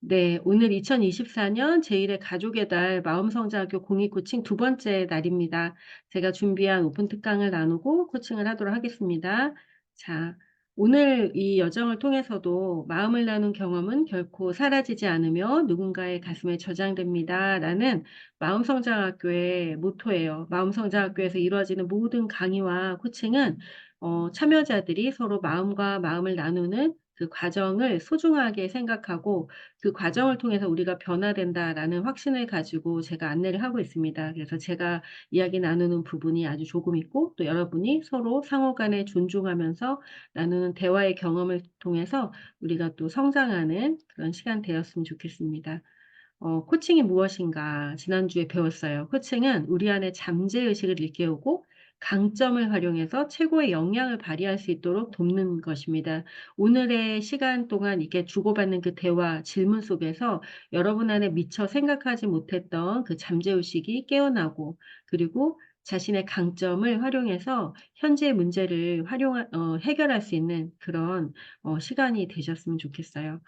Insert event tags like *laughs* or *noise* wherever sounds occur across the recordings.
네. 오늘 2024년 제1회 가족의 달 마음성장학교 공익 코칭 두 번째 날입니다. 제가 준비한 오픈 특강을 나누고 코칭을 하도록 하겠습니다. 자, 오늘 이 여정을 통해서도 "마음을 나눈 경험은 결코 사라지지 않으며 누군가의 가슴에 저장됩니다." 라는 마음성장학교의 모토예요. 마음성장학교에서 이루어지는 모든 강의와 코칭은 어 참여자들이 서로 마음과 마음을 나누는 그 과정을 소중하게 생각하고 그 과정을 통해서 '우리가 변화된다.'라는 확신을 가지고 제가 안내를 하고 있습니다. 그래서 제가 이야기 나누는 부분이 아주 조금 있고 또 여러분이 서로 상호 간에 존중하면서 나누는 대화의 경험을 통해서 우리가 또 성장하는 그런 시간 되었으면 좋겠습니다. 어 코칭이 무엇인가 지난주에 배웠어요. 코칭은 우리 안에 잠재의식을 일깨우고 강점을 활용해서 최고의 역량을 발휘할 수 있도록 돕는 것입니다. 오늘의 시간 동안 이렇게 주고받는 그 대화, 질문 속에서 여러분 안에 미처 생각하지 못했던 그 잠재의식이 깨어나고 그리고 자신의 강점을 활용해서 현재의 문제를 활용하 어 해결할 수 있는 그런 어 시간이 되셨으면 좋겠어요.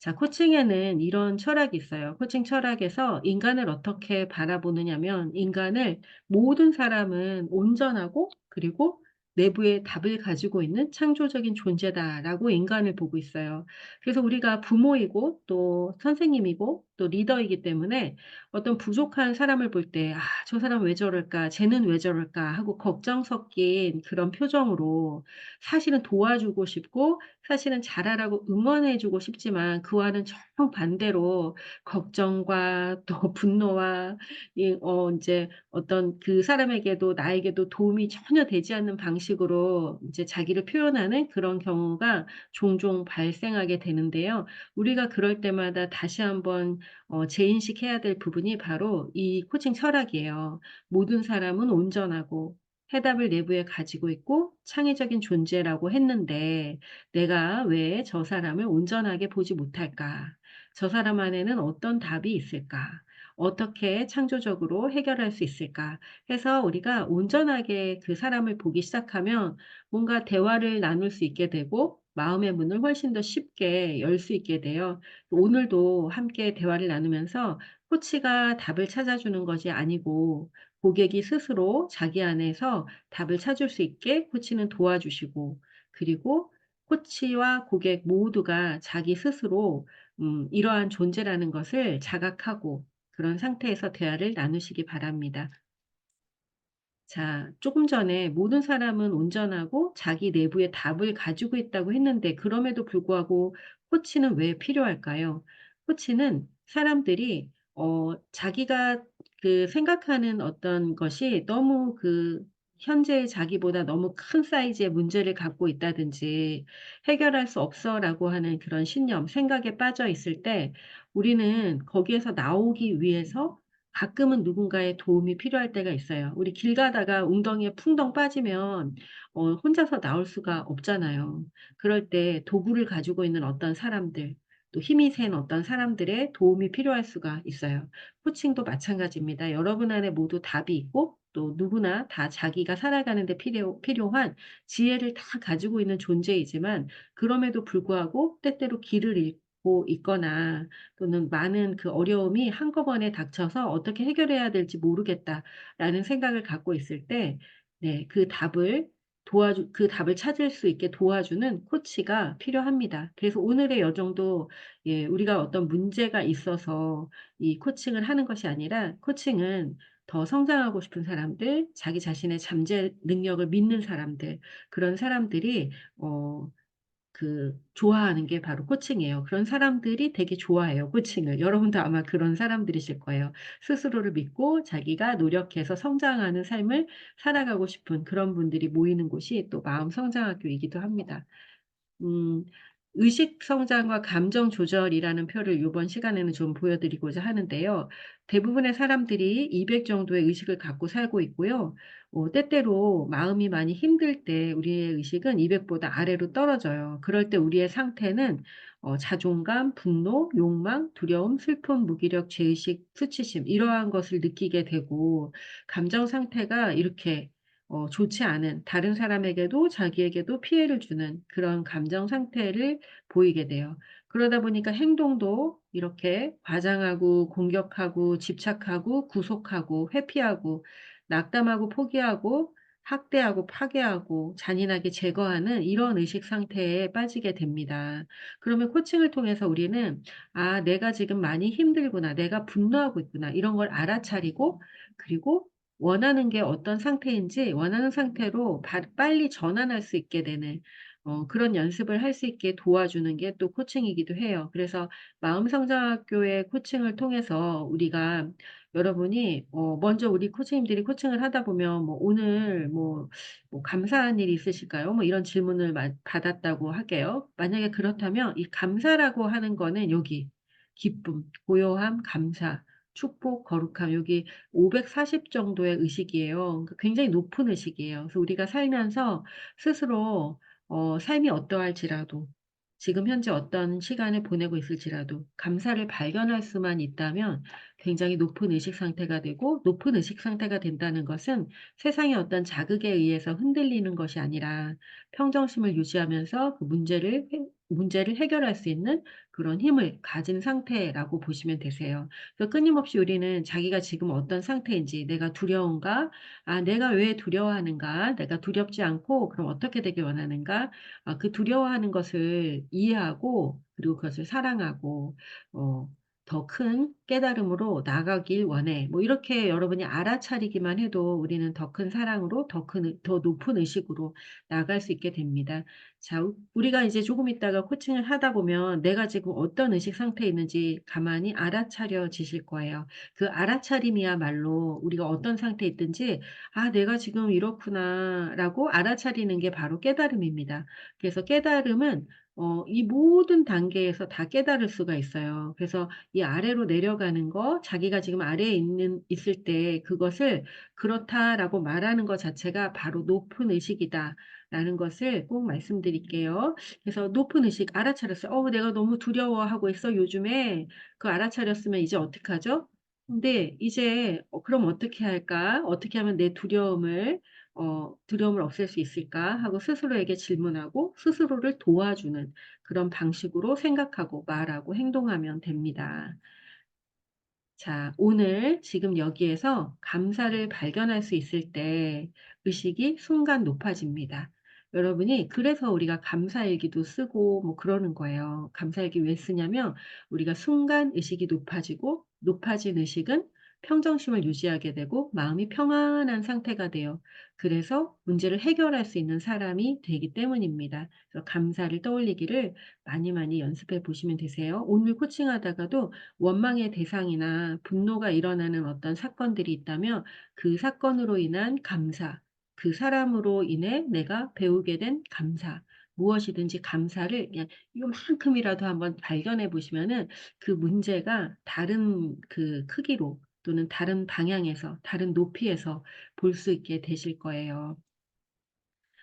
자 코칭에는 이런 철학이 있어요. 코칭 철학에서 인간을 어떻게 바라보느냐면 인간을 모든 사람은 온전하고 그리고 내부에 답을 가지고 있는 창조적인 존재다라고 인간을 보고 있어요. 그래서 우리가 부모이고 또 선생님이고 또 리더이기 때문에 어떤 부족한 사람을 볼 때 '아 저 사람 왜 저럴까? 쟤는 왜 저럴까?' 하고 걱정 섞인 그런 표정으로 사실은 도와주고 싶고 사실은 잘하라고 응원해 주고 싶지만 그와는 정반대로 걱정과 또 *laughs* 분노와 이어 인제 어떤 그 사람에게도 나에게도 도움이 전혀 되지 않는 방식으로 이제 자기를 표현하는 그런 경우가 종종 발생하게 되는데요. 우리가 그럴 때마다 다시 한번 어 재인식해야 될 부분이 바로 이 코칭 철학이에요. 모든 사람은 온전하고 해답을 내부에 가지고 있고 창의적인 존재라고 했는데 '내가 왜 저 사람을 온전하게 보지 못할까? 저 사람 안에는 어떤 답이 있을까? 어떻게 창조적으로 해결할 수 있을까?' 해서 우리가 온전하게 그 사람을 보기 시작하면 뭔가 대화를 나눌 수 있게 되고 마음의 문을 훨씬 더 쉽게 열 수 있게 돼요. 오늘도 함께 대화를 나누면서 코치가 답을 찾아주는 것이 아니고 고객이 스스로 자기 안에서 답을 찾을 수 있게 코치는 도와주시고 그리고 코치와 고객 모두가 자기 스스로 음 이러한 존재라는 것을 자각하고 그런 상태에서 대화를 나누시기 바랍니다. 자 조금 전에 모든 사람은 온전하고 자기 내부에 답을 가지고 있다고 했는데 그럼에도 불구하고 코치는 왜 필요할까요? 코치는 사람들이 어 자기가 그 생각하는 어떤 것이 너무 그 현재의 자기보다 너무 큰 사이즈의 문제를 갖고 있다든지 '해결할 수 없어.'라고 하는 그런 신념, 생각에 빠져 있을 때 우리는 거기에서 나오기 위해서 가끔은 누군가의 도움이 필요할 때가 있어요. 우리 길 가다가 웅덩이에 풍덩 빠지면 어 혼자서 나올 수가 없잖아요. 그럴 때 도구를 가지고 있는 어떤 사람들 또 힘이 센 어떤 사람들의 도움이 필요할 수가 있어요. 코칭도 마찬가지입니다. 여러분 안에 모두 답이 있고 또 누구나 다 자기가 살아가는 데 필요 필요한 지혜를 다 가지고 있는 존재이지만 그럼에도 불구하고 때때로 길을 잃고 있거나 또는 많은 그 어려움이 한꺼번에 닥쳐서 '어떻게 해결해야 될지 모르겠다.'라는 생각을 갖고 있을 때 네 그 답을 도와주 그 답을 찾을 수 있게 도와주는 코치가 필요합니다. 그래서 오늘의 여정도 예 우리가 어떤 문제가 있어서 이 코칭을 하는 것이 아니라 코칭은 더 성장하고 싶은 사람들, 자기 자신의 잠재 능력을 믿는 사람들, 그런 사람들이 어 그 좋아하는 게 바로 코칭이에요. 그런 사람들이 되게 좋아해요, 코칭을. 여러분도 아마 그런 사람들이실 거예요. 스스로를 믿고 자기가 노력해서 성장하는 삶을 살아가고 싶은 그런 분들이 모이는 곳이 또 마음 성장학교이기도 합니다. 음 의식 성장과 감정 조절이라는 표를 요번 시간에는 좀 보여 드리고자 하는데요. 대부분의 사람들이 200 정도의 의식을 갖고 살고 있고요. 어 때때로 마음이 많이 힘들 때 우리의 의식은 200 보다 아래로 떨어져요. 그럴 때 우리의 상태는 어 자존감, 분노, 욕망, 두려움, 슬픔, 무기력, 죄의식, 수치심 이러한 것을 느끼게 되고 감정 상태가 이렇게 어 좋지 않은 다른 사람에게도 자기에게도 피해를 주는 그런 감정 상태를 보이게 돼요. 그러다 보니까 행동도 이렇게 과장하고 공격하고 집착하고 구속하고 회피하고 낙담하고 포기하고 학대하고 파괴하고 잔인하게 제거하는 이런 의식 상태에 빠지게 됩니다. 그러면 코칭을 통해서 우리는 '아 내가 지금 많이 힘들구나. 내가 분노하고 있구나.' 이런 걸 알아차리고 그리고 원하는 게 어떤 상태인지 원하는 상태로 바 빨리 전환할 수 있게 되는 어 그런 연습을 할 수 있게 도와주는 게 또 코칭이기도 해요. 그래서 마음성장학교의 코칭을 통해서 우리가 여러분이 어 먼저 우리 코치님들이 코칭을 하다 보면 뭐 "오늘 뭐 뭐 감사한 일이 있으실까요?" 뭐 이런 질문을 마 받았다고 할게요. 만약에 그렇다면 이 감사라고 하는 거는 여기 기쁨, 고요함, 감사, 축복, 거룩함 여기 540 정도의 의식이에요. 그러니까 굉장히 높은 의식이에요. 그래서 우리가 살면서 스스로 어 삶이 어떠할지라도 지금 현재 어떤 시간을 보내고 있을지라도 감사를 발견할 수만 있다면 굉장히 높은 의식 상태가 되고 높은 의식 상태가 된다는 것은 세상의 어떤 자극에 의해서 흔들리는 것이 아니라 평정심을 유지하면서 그 문제를 해 문제를 해결할 수 있는 그런 힘을 가진 상태라고 보시면 되세요. 그래서 끊임없이 우리는 자기가 지금 어떤 상태인지 '내가 두려운가? 아 내가 왜 두려워하는가? 내가 두렵지 않고 그럼 어떻게 되길 원하는가?' 아 그 두려워하는 것을 이해하고 그리고 그것을 사랑하고 어' 더 큰 깨달음으로 나아가길 원해.' 뭐 이렇게 여러분이 알아차리기만 해도 우리는 더 큰 사랑으로 더큰의더 높은 의식으로 나아갈 수 있게 됩니다. 자우 우리가 이제 조금 있다가 코칭을 하다 보면 내가 지금 어떤 의식 상태에 있는지 가만히 알아차려지실 거예요. 그 알아차림이야말로 우리가 어떤 상태에 있든지 '아 내가 지금 이렇구나.'라고 알아차리는 게 바로 깨달음입니다. 그래서 깨달음은 어 이 모든 단계에서 다 깨달을 수가 있어요. 그래서 이 아래로 내려가는 거 자기가 지금 아래에 있는 있을 때 그것을 "그렇다."라고 말하는 것 자체가 바로 높은 의식이다 라는 것을 꼭 말씀드릴게요. 그래서 높은 의식 알아차렸어요. '어 내가 너무 두려워하고 있어 요즘에.' 그 알아차렸으면 이제 어떡하죠? 근데 이제 어 '그럼 어떻게 할까? 어떻게 하면 내 두려움을 어 두려움을 없앨 수 있을까?' 하고 스스로에게 질문하고 스스로를 도와주는 그런 방식으로 생각하고 말하고 행동하면 됩니다. 자 오늘 지금 여기에서 감사를 발견할 수 있을 때 의식이 순간 높아집니다. 여러분이 그래서 우리가 감사일기도 쓰고 뭐 그러는 거예요. 감사일기 왜 쓰냐면 우리가 순간 의식이 높아지고 높아진 의식은 평정심을 유지하게 되고 마음이 평안한 상태가 돼요. 그래서 문제를 해결할 수 있는 사람이 되기 때문입니다. 그래서 감사를 떠올리기를 많이 많이 연습해 보시면 되세요. 오늘 코칭하다가도 원망의 대상이나 분노가 일어나는 어떤 사건들이 있다면 그 사건으로 인한 감사, 그 사람으로 인해 내가 배우게 된 감사, 무엇이든지 감사를 그냥 요만큼이라도 한번 발견해 보시면은 그 문제가 다른 그 크기로 또는 다른 방향에서 다른 높이에서 볼 수 있게 되실 거예요.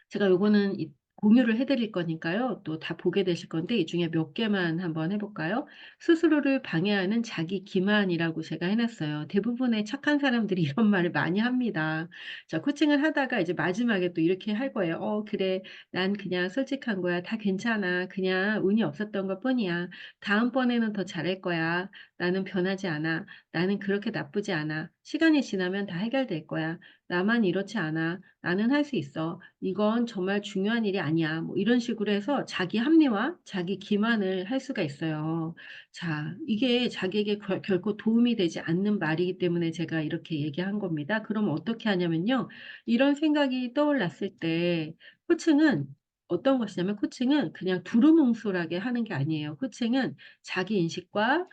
제가 요거는 이 공유를 해 드릴 거니까요. 또 다 보게 되실 건데 이 중에 몇 개만 한번 해 볼까요? 스스로를 방해하는 자기 기만이라고 제가 해 놨어요. 대부분의 착한 사람들이 *laughs* 이런 말을 많이 합니다. 자 코칭을 하다가 이제 마지막에 또 이렇게 할 거예요. "어 그래. 난 그냥 솔직한 거야. 다 괜찮아. 그냥 운이 없었던 것 뿐이야. 다음번에는 더 잘할 거야. 나는 변하지 않아. 나는 그렇게 나쁘지 않아. 시간이 지나면 다 해결될 거야. 나만 이렇지 않아. 나는 할 수 있어. 이건 정말 중요한 일이 아니야." 뭐 이런 식으로 해서 자기 합리화, 자기 기만을 할 수가 있어요. 자 이게 자기에게 결 결코 도움이 되지 않는 말이기 때문에 제가 이렇게 얘기한 겁니다. 그럼 어떻게 하냐면요. 이런 생각이 떠올랐을 때 코칭은 어떤 것이냐면 코칭은 그냥 두루뭉술하게 하는 게 아니에요. 코칭은 자기 인식과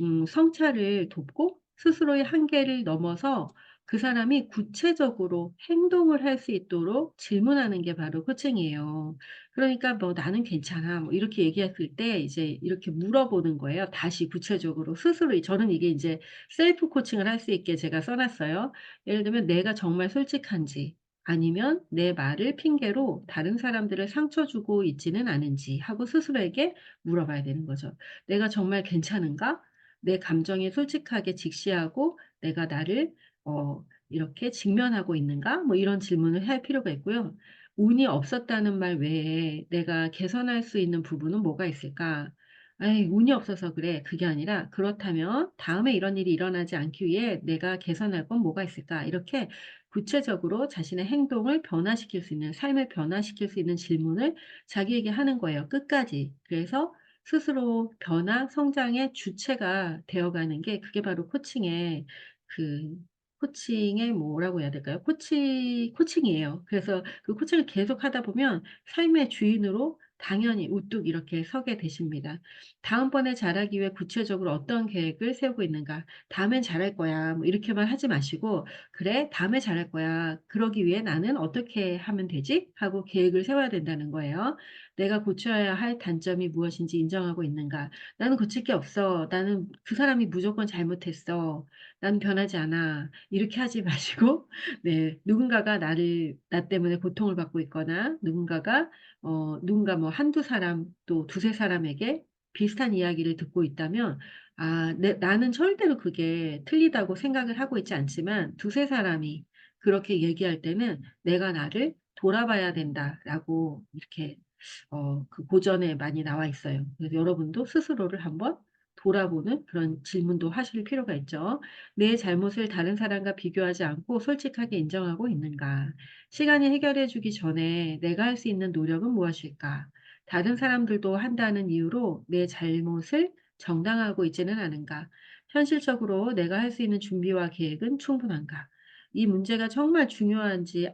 음 성찰을 돕고 스스로의 한계를 넘어서 그 사람이 구체적으로 행동을 할 수 있도록 질문하는 게 바로 코칭이에요. 그러니까 뭐 "나는 괜찮아." 뭐 이렇게 얘기했을 때 이제 이렇게 물어보는 거예요. 다시 구체적으로 스스로 이 저는 이게 인제 셀프 코칭을 할 수 있게 제가 써 놨어요. 예를 들면 내가 정말 솔직한지 아니면 내 말을 핑계로 다른 사람들을 상처 주고 있지는 않은지 하고 스스로에게 물어봐야 되는 거죠. '내가 정말 괜찮은가? 내 감정에 솔직하게 직시하고 내가 나를 어 이렇게 직면하고 있는가? 뭐 이런 질문을 할 필요가 있고요. 운이 없었다는 말 외에 내가 개선할 수 있는 부분은 뭐가 있을까? "에이 운이 없어서 그래." 그게 아니라 "그렇다면 다음에 이런 일이 일어나지 않기 위해 내가 개선할 건 뭐가 있을까?" 이렇게 구체적으로 자신의 행동을 변화시킬 수 있는 삶을 변화시킬 수 있는 질문을 자기에게 하는 거예요 끝까지. 그래서 스스로 변화 성장의 주체가 되어가는 게 그게 바로 코칭의 그 코칭의 뭐라고 해야 될까요? 코치 코칭이에요. 그래서 그 코칭을 계속 하다 보면 삶의 주인으로 당연히 우뚝 이렇게 서게 되십니다. 다음번에 잘하기 위해 구체적으로 어떤 계획을 세우고 있는가? "다음엔 잘할 거야." 뭐 이렇게만 하지 마시고 "그래 다음에 잘할 거야. 그러기 위해 나는 어떻게 하면 되지?" 하고 계획을 세워야 된다는 거예요. "내가 고쳐야 할 단점이 무엇인지 인정하고 있는가? 나는 고칠 게 없어. 나는 그 사람이 무조건 잘못했어. 나는 변하지 않아." 이렇게 하지 *laughs* 마시고 네 누군가가 나를 나 때문에 고통을 받고 있거나 누군가가 어 누군가 뭐1-2 사람 또2-3 사람에게 비슷한 이야기를 듣고 있다면 아 내 나는 절대로 그게 틀리다고 생각을 하고 있지 않지만 2-3 사람이 그렇게 얘기할 때는 '내가 나를 돌아봐야 된다.'라고 이렇게 어 그 고전에 많이 나와 있어요. 그래서 여러분도 스스로를 한번 돌아보는 그런 질문도 하실 필요가 있죠. '내 잘못을 다른 사람과 비교하지 않고 솔직하게 인정하고 있는가? 시간이 해결해 주기 전에 내가 할 수 있는 노력은 무엇일까? 다른 사람들도 한다는 이유로 내 잘못을 정당화하고 있지는 않은가? 현실적으로 내가 할 수 있는 준비와 계획은 충분한가?' 이 문제가 정말 중요한지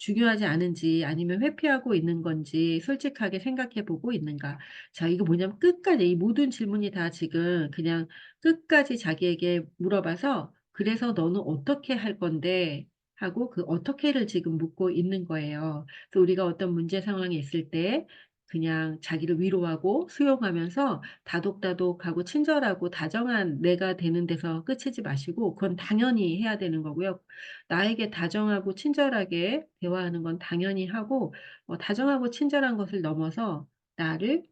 중요하지 않은지 아니면 회피하고 있는 건지 솔직하게 생각해 보고 있는가? 자 이거 뭐냐면 끝까지 이 모든 질문이 다 지금 그냥 끝까지 자기에게 물어봐서 "그래서 너는 어떻게 할 건데?" 하고 그 어떻게를 지금 묻고 있는 거예요. 그래서 우리가 어떤 문제 상황에 있을 때 그냥 자기를 위로하고 수용하면서 다독다독하고 친절하고 다정한 내가 되는 데서 그치지 마시고 그건 당연히 해야 되는 거고요. 나에게 다정하고 친절하게 대화하는 건 당연히 하고 어 다정하고 친절한 것을 넘어서 나를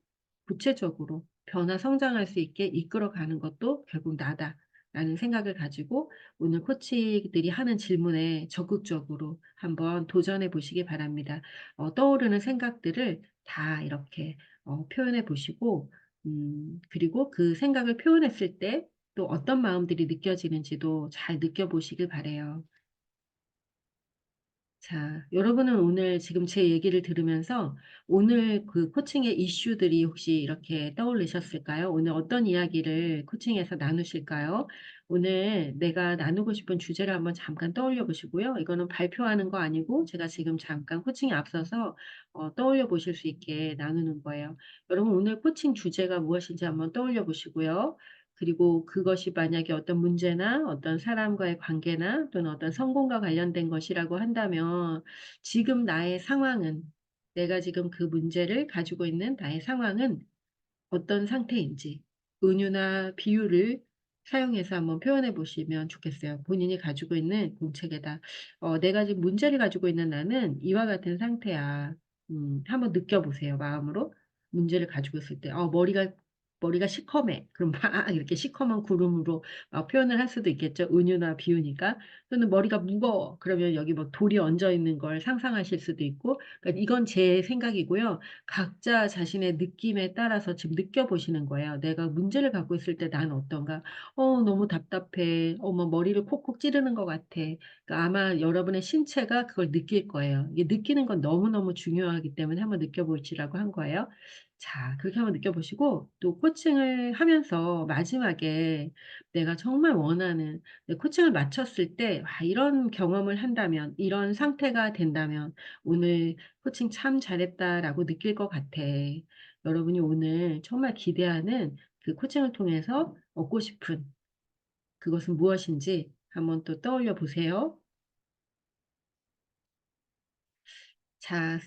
구체적으로 변화 성장할 수 있게 이끌어가는 것도 결국 나다 라는 생각을 가지고 오늘 코치들이 하는 질문에 적극적으로 한번 도전해 보시기 바랍니다. 어 떠오르는 생각들을 다 이렇게 어 표현해 보시고 음 그리고 그 생각을 표현했을 때 또 어떤 마음들이 느껴지는지도 잘 느껴보시길 바라요. 자 여러분은 오늘 지금 제 얘기를 들으면서 오늘 그 코칭의 이슈들이 혹시 이렇게 떠오르셨을까요? 오늘 어떤 이야기를 코칭에서 나누실까요? 오늘 내가 나누고 싶은 주제를 한번 잠깐 떠올려 보시고요. 이거는 발표하는 거 아니고 제가 지금 잠깐 코칭에 앞서서 어 떠올려 보실 수 있게 나누는 거예요. 여러분 오늘 코칭 주제가 무엇인지 한번 떠올려 보시고요. 그리고 그것이 만약에 어떤 문제나 어떤 사람과의 관계나 또는 어떤 성공과 관련된 것이라고 한다면 지금 나의 상황은 내가 지금 그 문제를 가지고 있는 나의 상황은 어떤 상태인지 은유나 비유를 사용해서 한번 표현해 보시면 좋겠어요. 본인이 가지고 있는 공책에다 어 '내가 지금 문제를 가지고 있는 나는 이와 같은 상태야.' 음 한번 느껴 보세요 마음으로. 문제를 가지고 있을 때 어 머리가 머리가 시커매. 그럼 막 *laughs* 이렇게 시커먼 구름으로 막 표현을 할 수도 있겠죠 은유나 비유니까. 또는 머리가 무거워. 그러면 여기 뭐 돌이 얹어 있는 걸 상상하실 수도 있고 그러니까 이건 제 생각이고요. 각자 자신의 느낌에 따라서 지금 느껴보시는 거예요. '내가 문제를 갖고 있을 때 난 어떤가? 어 너무 답답해. 어뭐 머리를 콕콕 찌르는 것 같아.' 그러니까 아마 여러분의 신체가 그걸 느낄 거예요. 이게 느끼는 건 너무너무 중요하기 때문에 한번 느껴보시라고 한 거예요. 자 그렇게 한번 느껴보시고 또 코칭을 하면서 마지막에 내가 정말 원하는 네 코칭을 마쳤을 때 '아 이런 경험을 한다면 이런 상태가 된다면 오늘 코칭 참 잘했다.'라고 느낄 것 같아. 여러분이 오늘 정말 기대하는 그 코칭을 통해서 얻고 싶은 그것은 무엇인지 한번 또 떠올려 보세요. 자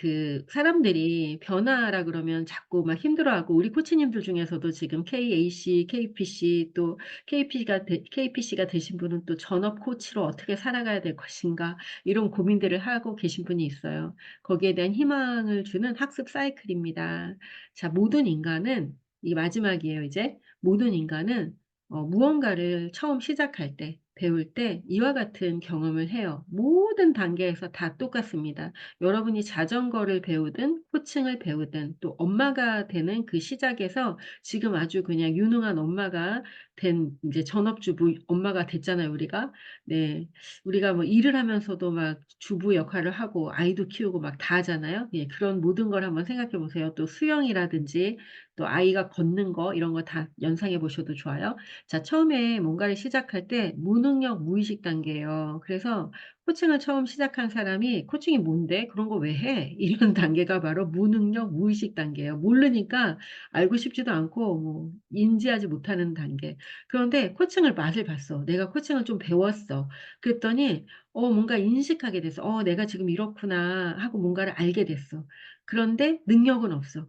그 사람들이 변화하라 그러면 자꾸 막 힘들어하고 우리 코치님들 중에서도 지금 KAC, KPC 또 KP가 되 KPC가 되신 분은 또 '전업 코치로 어떻게 살아가야 될 것인가.' 이런 고민들을 하고 계신 분이 있어요. 거기에 대한 희망을 주는 학습 사이클입니다. 자 모든 인간은 이 마지막이에요 이제. 모든 인간은 어 무언가를 처음 시작할 때 배울 때 이와 같은 경험을 해요. 모든 단계에서 다 똑같습니다. 여러분이 자전거를 배우든 코칭을 배우든 또 엄마가 되는 그 시작에서 지금 아주 그냥 유능한 엄마가 된 인제 전업주부 엄마가 됐잖아요 우리가. 네. 우리가 뭐 일을 하면서도 막 주부 역할을 하고 아이도 키우고 막 다 하잖아요. 예 그런 모든 걸 한번 생각해 보세요. 또 수영이라든지 또 아이가 걷는 거 이런 거 다 연상해 보셔도 좋아요. 자 처음에 뭔가를 시작할 때 무능력 무의식 단계예요. 그래서 코칭을 처음 시작한 사람이 "코칭이 뭔데? 그런 거 왜 해?" *laughs* 이런 단계가 바로 무능력 무의식 단계예요. 모르니까 알고 싶지도 않고 뭐 인지하지 못하는 단계. 그런데 코칭을 맛을 봤어. 내가 코칭을 좀 배웠어. 그랬더니 어 뭔가 인식하게 됐어. '어 내가 지금 이렇구나.' 하고 뭔가를 알게 됐어. 그런데 능력은 없어.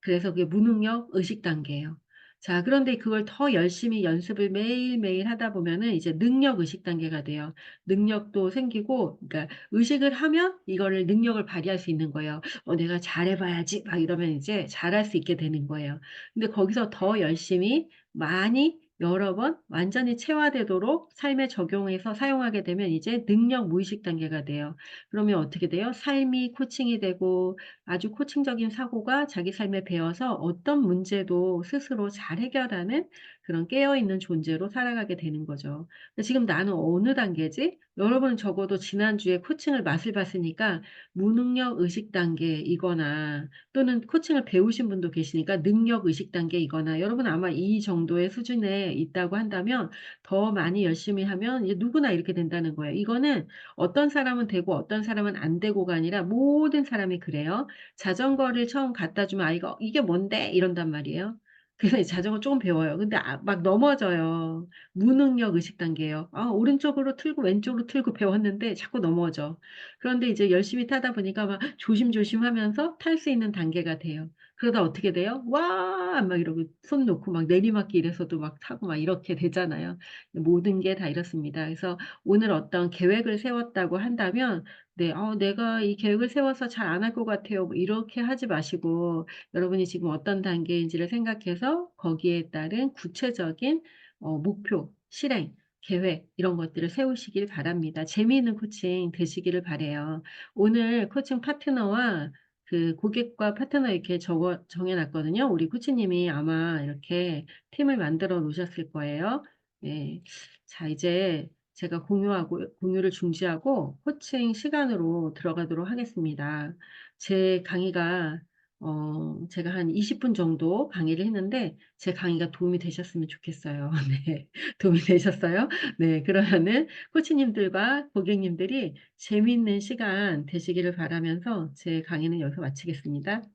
그래서 그게 무능력 의식 단계예요. 자 그런데 그걸 더 열심히 연습을 매일매일 하다 보면은 이제 능력 의식 단계가 돼요. 능력도 생기고 그러니까 의식을 하면 이거를 능력을 발휘할 수 있는 거예요. '어 내가 잘해 봐야지.' 막 이러면 이제 잘할 수 있게 되는 거예요. 근데 거기서 더 열심히 많이 여러 번 완전히 체화되도록 삶에 적용해서 사용하게 되면 이제 능력 무의식 단계가 돼요. 그러면 어떻게 돼요? 삶이 코칭이 되고 아주 코칭적인 사고가 자기 삶에 배어서 어떤 문제도 스스로 잘 해결하는 그런 깨어 있는 존재로 살아가게 되는 거죠. 지금 나는 어느 단계지? 여러분은 적어도 지난주에 코칭을 맛을 봤으니까 무능력 의식 단계이거나 또는 코칭을 배우신 분도 계시니까 능력 의식 단계이거나 여러분은 아마 이 정도의 수준에 있다고 한다면 더 많이 열심히 하면 이제 누구나 이렇게 된다는 거예요. 이거는 어떤 사람은 되고 어떤 사람은 안 되고가 아니라 모든 사람이 그래요. 자전거를 처음 갖다 주면 아이가 "어 이게 뭔데?" 이런단 말이에요. 그래서 자전거 쪼금 배워요. 근데 아 막 넘어져요. 무능력 의식 단계예요. 아 오른쪽으로 틀고 왼쪽으로 틀고 배웠는데 자꾸 넘어져. 그런데 이제 열심히 타다 보니까 막 조심조심 하면서 탈 수 있는 단계가 돼요. 그러다 어떻게 돼요? "와." 막 이러고 손 놓고 막 내리막길 에서도 막 타고 막 이렇게 되잖아요. 모든 게 다 이렇습니다. 그래서 오늘 어떤 계획을 세웠다고 한다면 네 '어 내가 이 계획을 세워서 잘 안 할 것 같아요.' 뭐 이렇게 하지 마시고 여러분이 지금 어떤 단계인지를 생각해서 거기에 따른 구체적인 어 목표, 실행, 계획 이런 것들을 세우시길 바랍니다. 재미있는 코칭 되시기를 바라요. 오늘 코칭 파트너와 그 고객과 파트너 이렇게 적어 정해 놨거든요. 우리 코치님이 아마 이렇게 팀을 만들어 놓으셨을 거예요. 네. 자 이제 제가 공유하고 공유를 중지하고 코칭 시간으로 들어가도록 하겠습니다. 제 강의가 어 제가 한 20분 정도 강의를 했는데 제 강의가 도움이 되셨으면 좋겠어요. *laughs* 네. 도움이 되셨어요? 네. 그러면은 코치님들과 고객님들이 재미있는 시간 되시기를 바라면서 제 강의는 여기서 마치겠습니다.